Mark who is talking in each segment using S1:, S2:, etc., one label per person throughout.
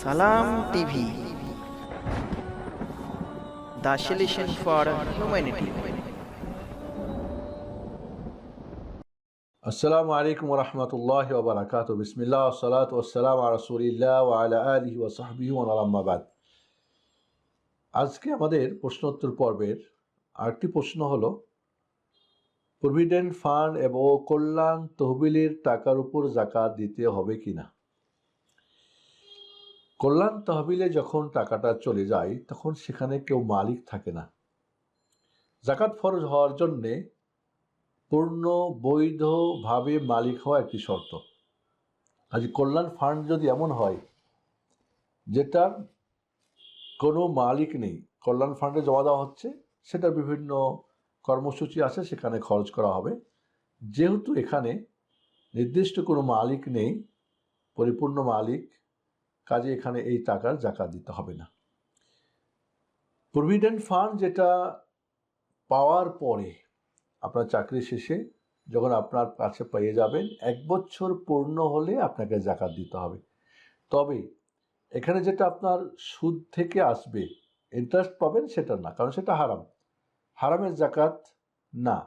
S1: Salam TV. The solution for humanity.
S2: আসসালামু আলাইকুম রহমতুল্লাহ ওবরাকাত বিসমিল্লাহ, সালাত ওসালাম রসুলিল্লাহ ওয়ালা আলহি ওসাহবি ওনালাম্মাবাদ আজকে আমাদের প্রশ্নোত্তর পর্বের আরেকটি প্রশ্ন হলো, প্রভিডেন্ট ফান্ড এবং কল্যাণ তহবিলের টাকার উপর জাকাত দিতে হবে কি না কল্যাণ তহবিলে যখন টাকাটা চলে যায়, তখন সেখানে কেউ মালিক থাকে না। জাকাত ফরজ হওয়ার জন্যে পূর্ণ বৈধভাবে মালিক হওয়া একটি শর্ত। আজ কল্যাণ ফান্ড যদি এমন হয় যেটার কোনো মালিক নেই, কল্যাণ ফান্ডে জমা দেওয়া হচ্ছে সেটা বিভিন্ন কর্মসূচি আছে, সেখানে খরচ করা হবে। যেহেতু এখানে নির্দিষ্ট কোনো মালিক নেই, পরিপূর্ণ মালিক কাজে এখানে এই টাকার জাকাত দিতে হবে না। প্রভিডেন্ট ফান্ড যেটা পাওয়ার পরে আপনার চাকরি শেষে যখন আপনার কাছে পেয়ে যাবেন, এক বছর পূর্ণ হলে আপনাকে জাকাত দিতে হবে। তবে এখানে যেটা আপনার সুদ থেকে আসবে ইন্টারেস্ট পাবেন সেটা না, কারণ সেটা হারাম। হারামের জাকাত না।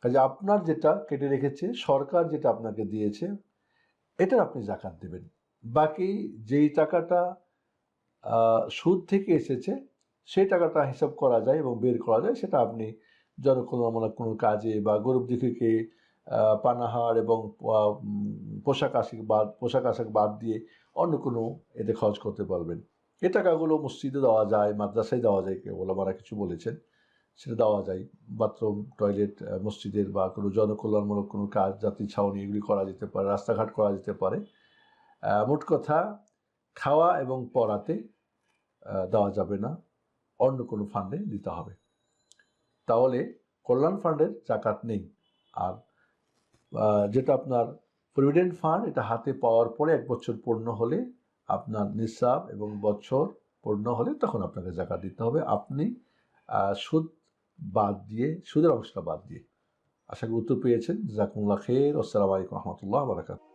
S2: কাজে আপনার যেটা কেটে রেখেছে, সরকার যেটা আপনাকে দিয়েছে, এটার আপনি জাকাত দেবেন। বাকি যেই টাকাটা সুদ থেকে এসেছে, সেই টাকাটা হিসাব করা যায় এবং বের করা যায়। সেটা আপনি জনকল্যাণমূলক কোনো কাজে বা গরিব দুঃখীকে পানাহার এবং পোশাক আশাক বাদ পোশাক আশাক বাদ দিয়ে অন্য কোনো এতে খরচ করতে পারবেন। এ টাকাগুলো মসজিদে দেওয়া যায়, মাদ্রাসায় দেওয়া যায় কেউ ওলামারা কিছু বলেছেন। সেটা দেওয়া যায়। বাথরুম, টয়লেট মসজিদের বা কোনো জনকল্যাণমূলক কোনো কাজ, যাত্রী ছাউনি এগুলি করা যেতে পারে, রাস্তাঘাট করা যেতে পারে। মোট কথা খাওয়া এবং পড়াতে দেওয়া যাবে না। অন্য কোনো ফান্ডে দিতে হবে। তাহলে কল্যাণ ফান্ডের জাকাত নেই। আর যেটা আপনার প্রভিডেন্ট ফান্ড এটা হাতে পাওয়ার পরে এক বছর পূর্ণ হলে আপনার নিঃসাব এবং বছর পূর্ণ হলে তখন আপনাকে জাকাত দিতে হবে। আপনি সুদ বাদ দিয়ে, সুদের অংশটা বাদ দিয়ে। আশা করি উত্তর পেয়েছেন। জাকুল্লাহ খের। আসসালামু আলাইকুম রহমতুল্লাহ বারাকাত